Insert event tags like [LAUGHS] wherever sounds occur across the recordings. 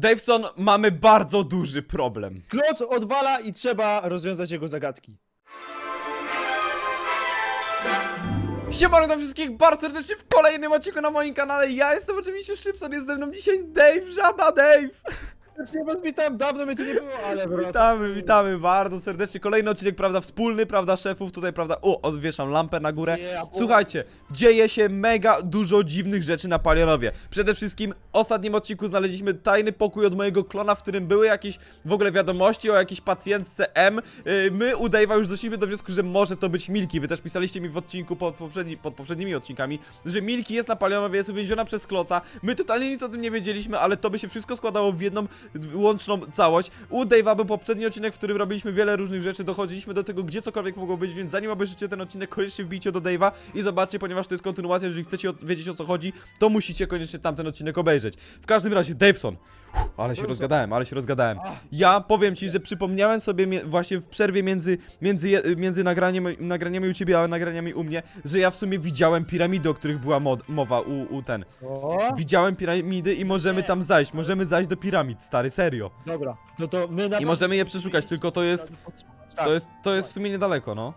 Daveson, mamy bardzo duży problem. Kloc odwala i trzeba rozwiązać jego zagadki. Siemano do wszystkich bardzo serdecznie w kolejnym odcinku na moim kanale. Ja jestem oczywiście Szybson, jest ze mną dzisiaj Dave, Żaba Dave. Serdecznie was witam, dawno mnie tu nie było, ale wracam. Witamy, witamy bardzo serdecznie. Kolejny odcinek, prawda, wspólny, prawda, szefów. Tutaj, prawda, o, odwieszam lampę na górę. Słuchajcie, dzieje się mega dużo dziwnych rzeczy na Palionowie. Przede wszystkim w ostatnim odcinku znaleźliśmy tajny pokój od mojego klona, w którym były jakieś w ogóle wiadomości o jakiejś pacjentce M. Yy, My u Dave'a już doszliśmy do wniosku, że może to być Milki. Wy też pisaliście mi w odcinku pod, poprzedni, pod poprzednimi odcinkami, że Milki jest na Palionowie, jest uwięziona przez kloca. My totalnie nic o tym nie wiedzieliśmy, ale to by się wszystko składało w jedną łączną całość. U Dave'a był poprzedni odcinek, w którym robiliśmy wiele różnych rzeczy, dochodziliśmy do tego, gdzie cokolwiek mogło być, więc zanim obejrzycie ten odcinek, koniecznie wbijcie do Dave'a i zobaczcie, ponieważ to jest kontynuacja, jeżeli chcecie wiedzieć o co chodzi, to musicie koniecznie tamten odcinek obejrzeć. W każdym razie, Daveson. Ale się rozgadałem, ale się rozgadałem. Ja powiem ci, że przypomniałem sobie właśnie w przerwie między, między, między nagraniem, nagraniami u ciebie, a nagraniami u mnie, że ja w sumie widziałem piramidy, o których była mowa u, u ten. Widziałem piramidy i możemy tam zajść, możemy zajść do piramid, stary, serio. Dobra, no to my na I możemy je przeszukać, tylko to jest, Tak. to jest, to jest w sumie niedaleko, no.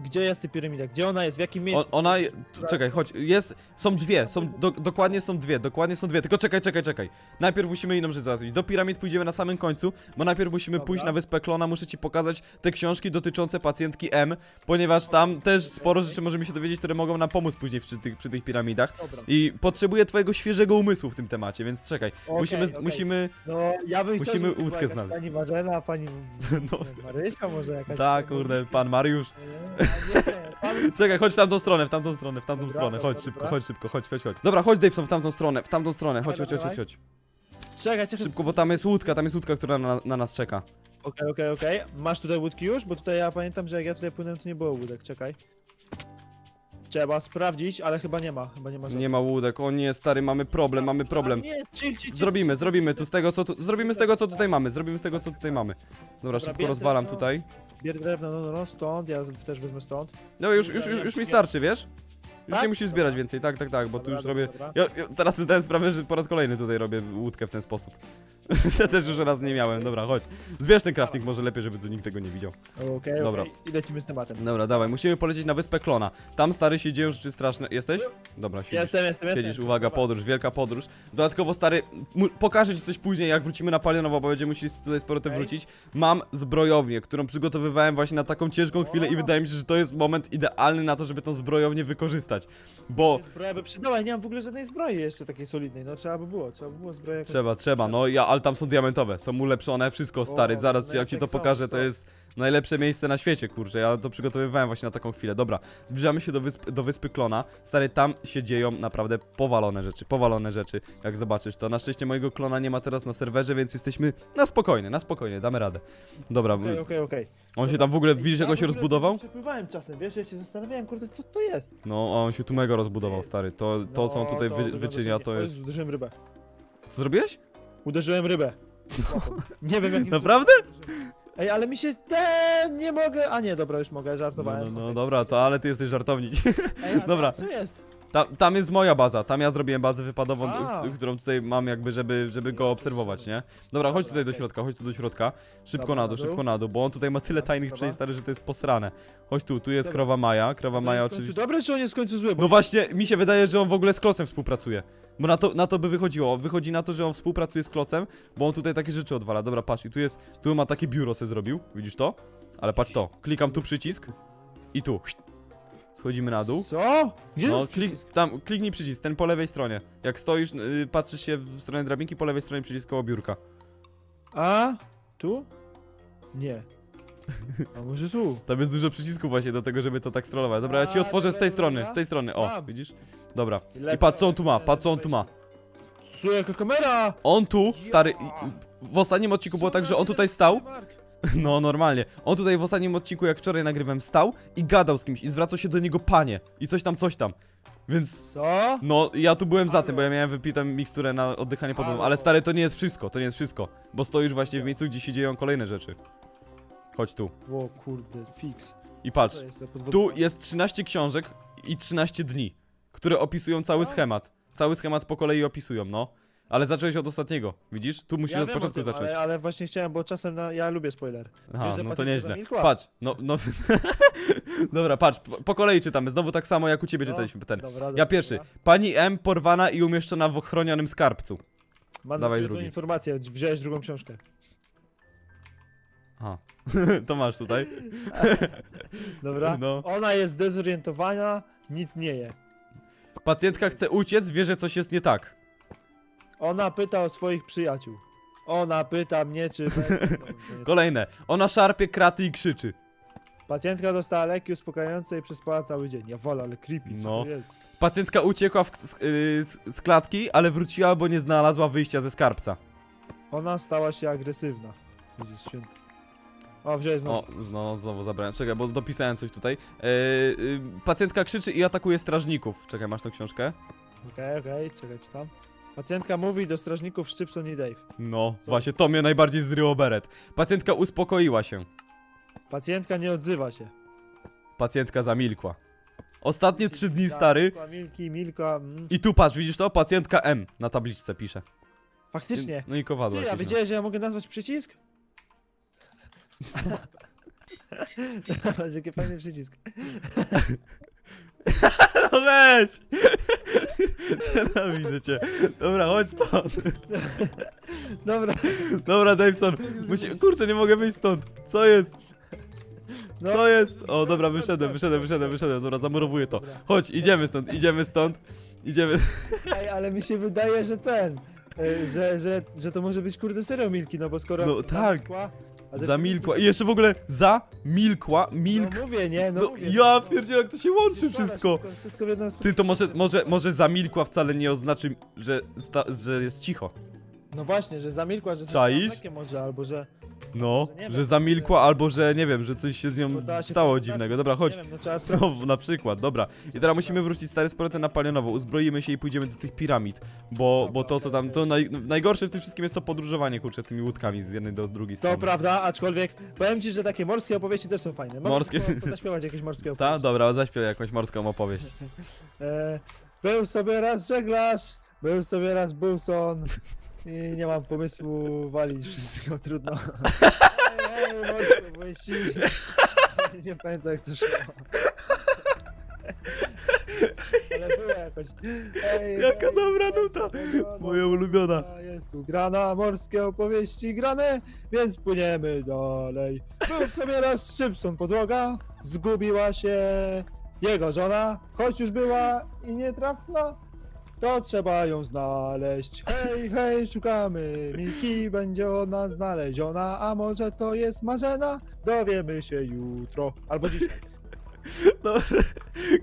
Gdzie jest ta piramida? Gdzie ona jest? W jakim miejscu? Ona, je- tu- czekaj, chodź, jest, są dwie, są, do, dokładnie są dwie, dokładnie są dwie, tylko czekaj, czekaj, czekaj. Najpierw musimy inną rzecz załatwić. Do piramid pójdziemy na samym końcu, bo najpierw musimy Dobra. pójść na wyspę Klona, muszę ci pokazać te książki dotyczące pacjentki M, ponieważ tam też sporo rzeczy możemy się dowiedzieć, które mogą nam pomóc później przy tych, przy tych piramidach. Dobra. I potrzebuję twojego świeżego umysłu w tym temacie, więc czekaj, Okej, musimy, okej. musimy, No, ja bym chciał, Musimy żeby to była łódkę jakaś znaleźć. Pani Marzena, pani [LAUGHS] No. Marysia może jakaś. tak, kurde, pan Mariusz. Nie. [LAUGHS] Czekaj, chodź w tamtą stronę, w tamtą stronę, w tamtą Dobra, stronę, dobra, chodź szybko, dobra. chodź szybko, chodź, chodź, chodź. Dobra, chodź Daveson w tamtą stronę, w tamtą stronę, chodź, chodź, Dawaj, chodź, chodź. Czekaj, czekaj. Szybko, bo tam jest łódka, tam jest łódka, która na, na nas czeka. Okej, okej, okej. Masz tutaj łódki już? Bo tutaj ja pamiętam, że jak ja tutaj płynąłem, to nie było łódek. Czekaj. Trzeba sprawdzić, ale chyba nie ma. Chyba nie ma Nie ma łódek, o nie, stary, mamy problem, mamy problem. Nie, chill, chill, chill. Zrobimy, zrobimy tu z tego, co tu, zrobimy z tego, co tutaj mamy, zrobimy z tego, co tutaj mamy. Dobra, szybko bierz rozwalam drewno. tutaj. Bierz drewno, no, no, no, stąd, ja też wezmę stąd. No już, już, już, już mi starczy, wiesz? Już Tak? nie musisz zbierać Dobra. więcej, tak, tak, tak, bo tu Dobra, już dobra, robię... dobra. Ja, ja teraz zdałem sprawę, że po raz kolejny tutaj robię łódkę w ten sposób. [LAUGHS] ja też już raz nie miałem, dobra, chodź. Zbierz ten crafting, może lepiej, żeby tu nikt tego nie widział. Okej, Dobra. okej. I lecimy z tematem. Dobra, dawaj, musimy polecieć na wyspę Klona. Tam stary się dzieją rzeczy straszne. Jesteś? Dobra, siedzisz. Jestem, jestem, jestem. Siedzisz, uwaga, Dobra. podróż, wielka podróż. Dodatkowo, stary, mu- pokażę ci coś później, jak wrócimy na Palionowo, bo będziemy musieli tutaj z powrotem Okej. wrócić. Mam zbrojownię, którą przygotowywałem właśnie na taką ciężką chwilę i wydaje mi się, że to jest moment idealny na to, żeby tą zbrojownię wykorzystać. Bo Zbroja by przydała, nie mam w ogóle żadnej zbroi jeszcze takiej solidnej, no trzeba by było, trzeba by było zbroję trzeba, trzeba, no ja, ale tam są diamentowe, są ulepszone, wszystko, stary, zaraz no jak ci to tak pokażę, to- jest najlepsze miejsce na świecie, kurczę, ja to przygotowywałem właśnie na taką chwilę. Dobra, zbliżamy się do, wysp, do wyspy Klona, stary, tam się dzieją naprawdę powalone rzeczy, powalone rzeczy, jak zobaczysz to. Na szczęście mojego klona nie ma teraz na serwerze, więc jesteśmy na spokojnie, na spokojnie, damy radę. Dobra, Okej, okej, okej. on się tam w ogóle, widzisz jak ja on się rozbudował? Przepływałem czasem, wiesz, ja się zastanawiałem, kurde, co to jest? No, on się tu mega rozbudował, stary, to, to co on No, tutaj wy, wyczynia, to jest... Uderzyłem rybę. Co zrobiłeś? Uderzyłem rybę. [LAUGHS] Nie wiem jakim... Naprawdę? Ej, ale mi się... Te, nie mogę... A nie, dobra, już mogę, No, żartowałem. no, no, dobra, to ale ty jesteś żartownik. Ej, a [LAUGHS] dobra. Co jest? Tam, tam jest moja baza, tam ja zrobiłem bazę wypadową, A. k- którą tutaj mam jakby, żeby, żeby go obserwować, nie? Dobra, chodź tutaj do środka, chodź tu do środka. Szybko Dobra, na dół, na dół. szybko na dół, bo on tutaj ma tyle tajnych dobra. przejść, stary, że to jest posrane. Chodź tu, tu jest Dobra. krowa Maja, krowa Maja jest w końcu oczywiście. Dobry, czy on jest w końcu zły? Bo... No właśnie, mi się wydaje, że on w ogóle z Klocem współpracuje. Bo na to, na to by wychodziło. Wychodzi na to, że on współpracuje z Klocem, bo on tutaj takie rzeczy odwala. Dobra, patrz, i tu jest, tu ma takie biuro se zrobił, widzisz to? Ale patrz to, klikam tu przycisk i tu. Schodzimy na dół. Co? Gdzie No, jest klik, przycisk? tam, kliknij przycisk, ten po lewej stronie. Jak stoisz, yy, patrzysz się w stronę drabinki, po lewej stronie przycisk koło biurka. A? Tu? Nie. A może tu? [LAUGHS] Tam jest dużo przycisków właśnie do tego, żeby to tak strollować. Dobra, ja ci A, otworzę z dobra, tej strony, dobra. z tej strony. O, Mam. widzisz? Dobra. I patrz co on tu ma, patrz co on tu ma. Co, jaka kamera? On tu, stary, i- w ostatnim odcinku było tak, że on tutaj 7 stał, mark? No normalnie, on tutaj w ostatnim odcinku, jak wczoraj nagrywałem, stał i gadał z kimś i zwracał się do niego panie i coś tam, coś tam. Więc Co? No, ja tu byłem za tym, bo ja miałem wypitą miksturę na oddychanie pod wodą, ale stary, to nie jest wszystko, to nie jest wszystko, bo stoisz właśnie w miejscu, gdzie się dzieją kolejne rzeczy. Chodź tu O kurde, fix. i patrz, jest za podwodna- tu jest 13 książek i 13 dni, które opisują cały schemat. Cały schemat po kolei opisują, no. Ale zacząłeś od ostatniego, widzisz? Tu musisz ja od wiem o początku tym, zacząć. Ale, ale właśnie chciałem, bo czasem na, ja lubię spoiler. Aha, Wiesz, że no to nieźle. zamilkła? Patrz, no, no... [LAUGHS] Dobra, patrz, po, po kolei czytamy, znowu tak samo jak u ciebie No, czytaliśmy pytanie. Dobra, Ja dobra, pierwszy. dobra. Pani M porwana i umieszczona w ochronionym skarbcu. Mam Dawaj Dawaj drugi. informację, wziąłeś drugą książkę. Aha. [LAUGHS] to masz tutaj. [LAUGHS] Dobra? No. Ona jest dezorientowana, nic nie je. Pacjentka chce uciec, wie, że coś jest nie tak. Ona pyta o swoich przyjaciół. Ona pyta mnie, czy... [LAUGHS] Kolejne. Ona szarpie kraty i krzyczy. Pacjentka dostała leki uspokajające i przespała cały dzień. Ja wolę, ale creepy, co No. to jest? Pacjentka uciekła w, z, yy, z, z klatki, ale wróciła, bo nie znalazła wyjścia ze skarbca. Ona stała się agresywna. Jezus święty. O, wziąłeś znowu. O, znowu, znowu zabrałem. Czekaj, bo dopisałem coś tutaj. Yy, yy, pacjentka krzyczy i atakuje strażników. Czekaj, masz tą książkę? Okej, okej, czekaj, tam. Pacjentka mówi do strażników Szczypson i Dave. No, Co właśnie jest? to mnie najbardziej zryło beret. Pacjentka uspokoiła się. Pacjentka nie odzywa się. Pacjentka zamilkła. Ostatnie trzy dni, stary. Milka, Milki, Milka. Mm. I tu patrz, widzisz to? Pacjentka M na tabliczce pisze. Faktycznie. No i kowadło Ty, a jakieś, no. wiedziałeś, że ja mogę nazwać przycisk? [LAUGHS] Zobacz, jaki fajny przycisk. [LAUGHS] No weź! [LAUGHS] Nienawidzę cię. Dobra, chodź stąd. [LAUGHS] Dobra, Dobra, Daveson. Musi... Kurczę, nie mogę wyjść stąd. Co jest? no. Co jest? O, dobra, wyszedłem, wyszedłem, wyszedłem, wyszedłem. Dobra, zamurowuję to. Chodź, idziemy stąd, idziemy stąd. Idziemy. [LAUGHS] Ej, ale mi się wydaje, że ten, e, że, że, że to może być kurde serio Milki, no bo skoro No tak. Zamilkła. I jeszcze w ogóle zamilkła. Milk. No mówię, nie, no, No, mówię, ja no. pierdzielę, jak to się łączy wszystko. Wszystko, wszystko w jedną Ty, to może, może, może zamilkła wcale nie oznaczy, że, sta, że jest cicho. No właśnie, że zamilkła, że coś Czaisz? takie może, albo że... No, Że nie że wiem, zamilkła albo że nie wiem, że coś się z nią się stało dziwnego. Dobra, chodź. Nie wiem, no trzeba sprawdzić. No, na przykład, dobra. I teraz musimy wrócić stary z powrotem na palionowo, uzbroimy się i pójdziemy do tych piramid, bo, bo to co tam, to naj, najgorsze w tym wszystkim jest to podróżowanie, kurczę, tymi łódkami z jednej do drugiej To strony. prawda, aczkolwiek powiem ci, że takie morskie opowieści też są fajne. Mogę Morskie? po- po- zaśpiewać jakieś morskie Ta? opowieści. Dobra, zaśpiewaj jakąś morską opowieść. [LAUGHS] E, był sobie raz żeglarz, był sobie raz Bulson i nie mam pomysłu walić wszystko, trudno. [LAUGHS] Ej, morskie opowieści. Nie pamiętam jak to szło. Ale było jakoś. Ej, Jaka ej, dobra ej, nuta. Moja ulubiona. Jest tu grana, morskie opowieści grane, więc płyniemy dalej. Był sobie raz Szybson podłoga, zgubiła się jego żona, choć już była i nietrafna, to trzeba ją znaleźć. Hej, hej, szukamy Milki, będzie ona znaleziona, a może to jest Marzena? Dowiemy się jutro, albo dzisiaj. Dobra,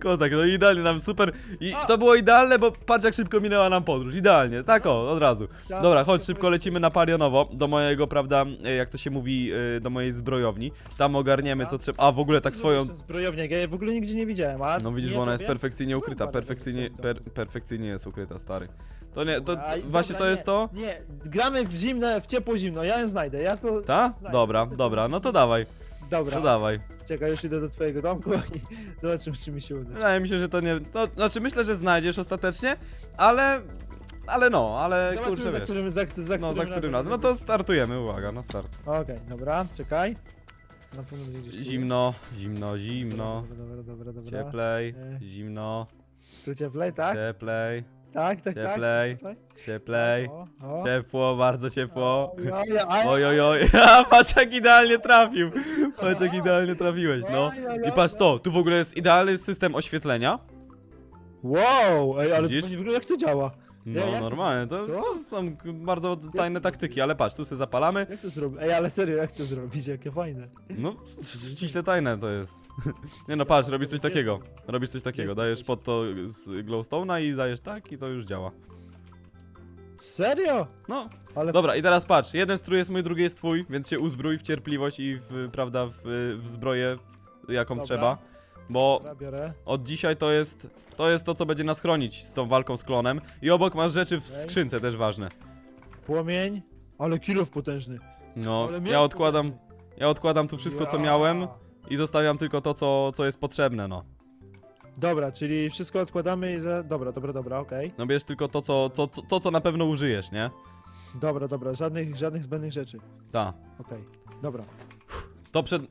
kozak, no idealnie nam super. I A! to było idealne, bo patrz jak szybko minęła nam podróż. Idealnie, tak o, od razu. Dobra, chodź szybko lecimy na Palionowo, do mojego, prawda, e, jak to się mówi, e, do mojej zbrojowni. Tam ogarniemy co trzeba. A, w ogóle tak swoją... Zrób Zbrojownię, ja jej w ogóle nigdzie nie widziałem, a No widzisz, bo ona jest perfekcyjnie ukryta, Kurwa, perfekcyjnie, per, perfekcyjnie jest ukryta, stary. To nie, to, i właśnie dobra, to jest nie, to? Nie, gramy w zimne, w ciepło zimno, ja ją znajdę, ja to... Ta? znajdę. Dobra, dobra, no to dawaj, Dobra, to dawaj. czekaj, już idę do twojego domku i [LAUGHS] zobaczymy, czy mi się uda. Wydaje mi się, że to nie, to, znaczy myślę, że znajdziesz ostatecznie, ale, ale no, ale Zobaczymy, kurczę za wiesz. którym, za, za No, za którym razem? razem. No to startujemy, uwaga, no start. Okej, dobra, czekaj. Na pewno będzie gdzieś tu. Zimno, zimno, zimno, Dobra, dobra, dobra, dobra. cieplej, E. zimno, Tu cieplej, tak? cieplej, Tak, tak, tak. Cieplej. Tutaj. cieplej, O, o. ciepło, bardzo ciepło. Oj, oj, oj. Oj, oj, oj, [LAUGHS] a patrz jak idealnie trafił, patrz jak idealnie trafiłeś, no. I patrz to, tu w ogóle jest idealny system oświetlenia. Wow, ej, ale Widzisz? to nie wygląda jak to działa. No jak to- normalnie, to, co? są bardzo tajne to taktyki, ale patrz, tu sobie zapalamy. Jak to zrobić? Ej, ale serio, jak to zrobić? Jakie fajne. No, ściśle tajne to jest. [LAUGHS] Nie no, patrz, robisz coś takiego. Robisz coś takiego, dajesz pod to z glowstone'a i dajesz tak i to już działa. Serio? No, Ale dobra i teraz patrz, jeden strój jest mój, drugi jest twój, więc się uzbrój w cierpliwość i w, prawda, w, w zbroję jaką Dobra. trzeba. Bo Dobra, biorę. od dzisiaj to jest, to jest to, co będzie nas chronić z tą walką z klonem. I obok masz rzeczy w Okej. skrzynce też ważne. Płomień. Ale kilof potężny. No, Ale ja odkładam, ja odkładam tu wszystko, co Ja. miałem i zostawiam tylko to, co, co jest potrzebne, no. Dobra, czyli wszystko odkładamy i za... Dobra, dobra, dobra, okej. No bierz tylko to, co, co, co, to, co na pewno użyjesz, nie? Dobra, dobra, żadnych, żadnych zbędnych rzeczy. Ta. Okej, dobra. To przed...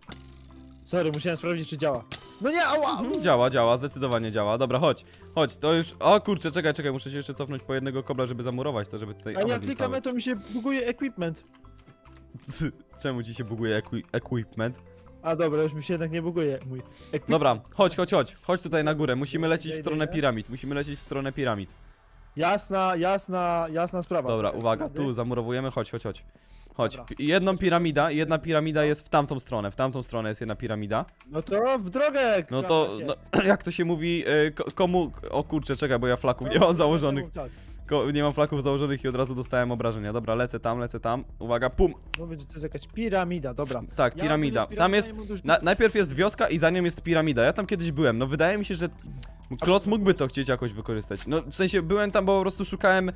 Sorry, musiałem sprawdzić, czy działa. No nie, ała! Mhm, Działa, działa, zdecydowanie działa. Dobra, chodź, chodź, to już... O kurczę, czekaj, czekaj, muszę się jeszcze cofnąć po jednego kobla, żeby zamurować to, żeby tutaj... A jak amen nie klikamy, to mi się buguje equipment. [LAUGHS] cały. Czemu ci się buguje equi equipment? A dobra, już mi się jednak nie buguje mój equipment. Dobra, chodź, chodź, chodź, chodź tutaj na górę, musimy lecieć w stronę piramid, musimy lecieć w stronę piramid. Jasna, jasna, jasna sprawa. Dobra, uwaga, tu zamurowujemy, chodź, chodź, chodź. Chodź, Dobra. pi- jedną piramida, jedna piramida jest w tamtą stronę, w tamtą stronę jest jedna piramida. No to w drogę! No to, no, [CLEARS THROAT] jak to się mówi, ko- komu... O kurczę, czekaj, bo ja flaków nie mam założonych. Ko nie mam flaków założonych i od razu dostałem obrażenia. Dobra, lecę tam, lecę tam. Uwaga, pum! Mówię, że to jest jakaś piramida, dobra. Tak, Ja piramida. z Tam jest... Na, najpierw jest wioska i za nią jest piramida. Ja tam kiedyś byłem. No wydaje mi się, że Kloc mógłby to chcieć jakoś wykorzystać. No w sensie byłem tam, bo po prostu szukałem y,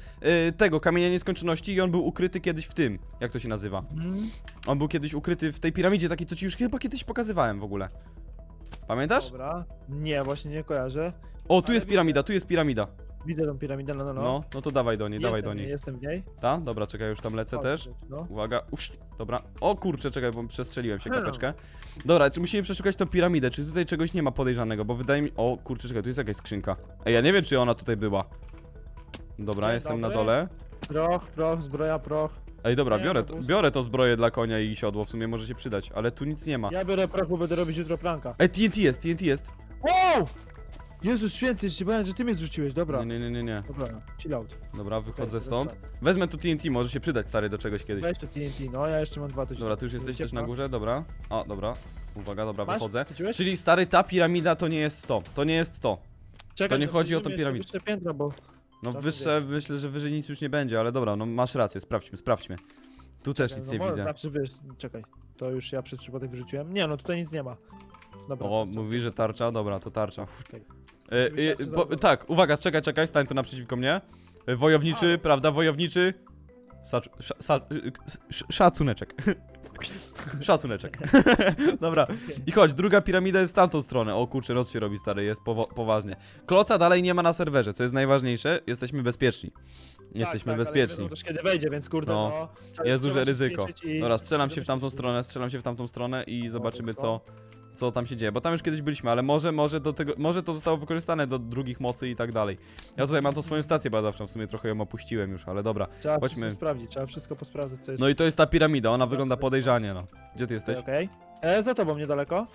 tego kamienia nieskończoności i on był ukryty kiedyś w tym. Jak to się nazywa? Mhm. On był kiedyś ukryty w tej piramidzie, taki co ci już chyba kiedyś pokazywałem w ogóle. Pamiętasz? Dobra. Nie, właśnie nie kojarzę. O, tu Ale jest piramida, tu jest piramida. Widzę tą piramidę, no no no. No, no to dawaj do niej, dawaj jestem, do niej. Jestem w niej. Ta? Dobra, czekaj, już tam lecę O, też. No. Uwaga, uż, dobra. O kurczę, czekaj, bo przestrzeliłem się kapeczkę. Dobra, czy musimy przeszukać tą piramidę? Czy tutaj czegoś nie ma podejrzanego? Bo wydaje mi... O kurczę, czekaj, tu jest jakaś skrzynka. Ej, ja nie wiem, czy ona tutaj była. Dobra, Dzień jestem na dobry. dole. Proch, proch, zbroja, proch. Ej, dobra, Nie, biorę, to, prostu- biorę to zbroję dla konia i siodło, w sumie może się przydać, ale tu nic nie ma. Ja biorę prochu, będę robić jutro planka. Ej, TNT jest, TNT jest. Wow! Jezus święty, się bałem, że ty mnie zrzuciłeś, dobra. Nie, nie, nie, nie, nie. Dobra, chill out. Dobra, wychodzę stąd. tak. Wezmę tu TNT, może się przydać, stary, do czegoś kiedyś. Weź to TNT, no ja jeszcze mam dwa to Dobra, ty już jesteś też na górze, dobra. O, dobra. Uwaga, dobra, Masz? wychodzę. Czyli stary, ta piramida to nie jest to. To nie jest to. Czekaj, to nie chodzi o tą jeszcze piramidę. wyższe piętro, bo... No Czasem wyższe, myślę, że wyżej nic już nie będzie, ale dobra, no masz rację, sprawdźmy, sprawdźmy. Tu też nic no nie może widzę. Zawsze wiesz, czekaj. To już ja przez przypadek wyrzuciłem. Nie, no tutaj nic nie ma. Dobra. O, to co? mówi, że tarcza, dobra, to tarcza. Uff. E, e, bo, tak, uwaga, czekaj, czekaj, stań tu naprzeciwko mnie. E, Wojowniczy, prawda, wojowniczy. Sacz, sza, sa, y, sz, szacuneczek. [LAUGHS] Szacuneczek. [LAUGHS] Dobra. I chodź, druga piramida jest w tamtą stronę. O kurczę, noc się robi, stary, jest powo- poważnie. Kloca dalej nie ma na serwerze, co jest najważniejsze, jesteśmy bezpieczni. Jesteśmy tak, bezpieczni. Ale nie wiadomo też kiedy wejdzie, więc kurde, No. no. trzeba- Jest trzeba duże się ryzyko. spieszyć i- Dobra, strzelam się w tamtą stronę, strzelam się w tamtą stronę i zobaczymy co? Co, tam się dzieje. Bo tam już kiedyś byliśmy, ale może, może do tego, może to zostało wykorzystane do drugich mocy i tak dalej. Ja tutaj mam tą swoją stację badawczą, w sumie trochę ją opuściłem już, ale dobra. Trzeba Chodźmy. wszystko sprawdzić, trzeba wszystko posprawdzać, co jest. No i to jest ta piramida, ona wygląda podejrzanie, no. Gdzie ty jesteś? Okej. E, za tobą niedaleko.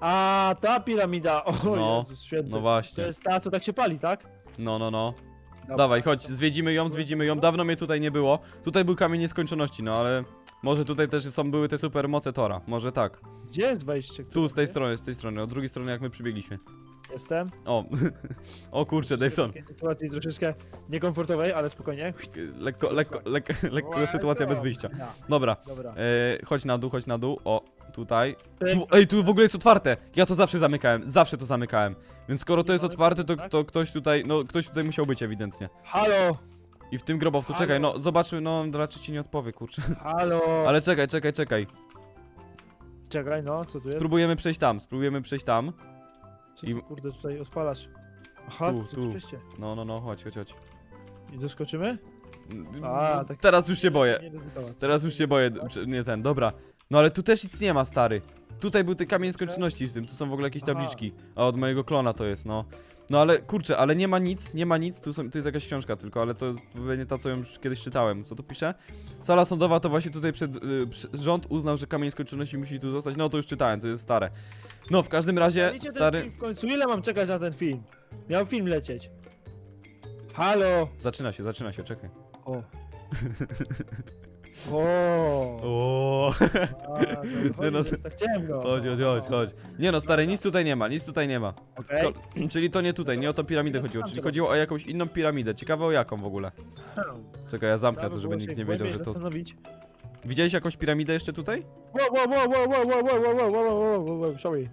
A ta piramida, o No, Jezus święty. No To właśnie. jest ta, co tak się pali, tak? No, no, no. Dawaj, chodź, zwiedzimy ją, zwiedzimy ją. Dawno mnie tutaj nie było. Tutaj był kamień nieskończoności, no ale może tutaj też są, były te super moce Tora. Może tak. Gdzie jest wejście? Tu, z tej strony, z tej strony, od drugiej strony jak my przybiegliśmy. Jestem. O, [LAUGHS] o kurczę, Daveson. W takiej sytuacji troszeczkę niekomfortowej, ale spokojnie. Lekko, lekko, lekko, lekko sytuacja bez wyjścia. Dobra, Dobra. e, chodź na dół, chodź na dół. O, tutaj. Pyk. Tu, ej, tu w ogóle jest otwarte. Ja to zawsze zamykałem, zawsze to zamykałem. Więc skoro to jest otwarte, to, tak? to ktoś tutaj, no ktoś tutaj musiał być ewidentnie. Halo! I w tym grobowcu, Halo? czekaj, no zobaczmy, no raczej ci nie odpowie, kurczę. Halo! [LAUGHS] Ale czekaj, czekaj, czekaj. Czekaj, no, co tu jest? Spróbujemy przejść tam, spróbujemy przejść tam. Co ty, kurde, tutaj odpalasz? Aha, Tu, tu, tu, tu. przejście. No, no, no, chodź, chodź, chodź. I doskoczymy? A, tak- Teraz już się boję. Nie ryzykować. Teraz już się boję, prze- nie ten, dobra. No ale tu też nic nie ma, stary. Tutaj był ten kamień skończoności z tym, tu są w ogóle jakieś Aha. tabliczki. A od mojego klona to jest, no. No ale kurczę, ale nie ma nic, nie ma nic, tu, są, tu jest jakaś książka tylko, ale to jest pewnie ta, co ją już kiedyś czytałem. Co tu pisze? Sala sądowa to właśnie tutaj przed, y, rząd uznał, że kamień skończoności musi tu zostać. No to już czytałem, to jest stare. No, w każdym razie, ten stary... film w końcu, ile mam czekać na ten film? Miał film lecieć. Halo! Zaczyna się, zaczyna się, czekaj. O. [LAUGHS] O. O. A, no, tak ciemno. Chodź, chodź, chodź, chodź. Nie no, stary, nic tutaj nie ma, nic tutaj nie ma. Okej. Ko- czyli to nie tutaj, nie o tą piramidę chodziło, czyli chodziło o jakąś inną piramidę. Ciekawe o jaką w ogóle. Czekaj, ja zamknę Trzeba to, by żeby było nikt się nie wiedział, głębiej że to... zastanowić. Widziałeś jakąś piramidę jeszcze tutaj? Wow, wow, wow, wow, wow, wow, wow, wow, wow, wow, wow, wow, wow, sorry.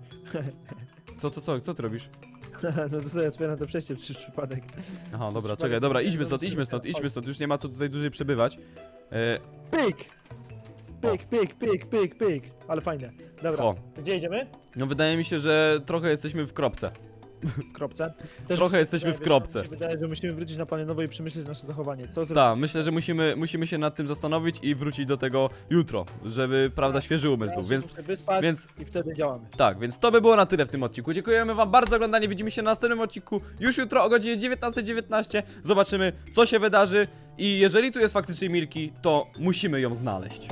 Co, to co, co ty robisz? No to sobie otwieram to przejście przez przypadek. Aha, dobra, czekaj, dobra, idźmy stąd, co idźmy stąd, idźmy stąd, już nie ma co tutaj dłużej przebywać. E, Pyk! Pyk, pyk, pyk, pyk, pyk. Ale fajne. Dobra, Ho. to gdzie idziemy? no wydaje mi się, że trochę jesteśmy w kropce. W kropce. Też Trochę jesteśmy wydaje, w kropce. Mi się wydaje, że musimy wrócić na Palionowo i przemyśleć nasze zachowanie. Co zrobić? Tak, myślę, że musimy, musimy się nad tym zastanowić i wrócić do tego jutro, żeby, prawda, świeży umysł był, więc, wyspać więc i wtedy działamy. tak, więc to by było na tyle w tym odcinku. Dziękujemy wam bardzo za oglądanie, widzimy się na następnym odcinku już jutro o godzinie 19.19. Zobaczymy, co się wydarzy i jeżeli tu jest faktycznie Milki, to musimy ją znaleźć.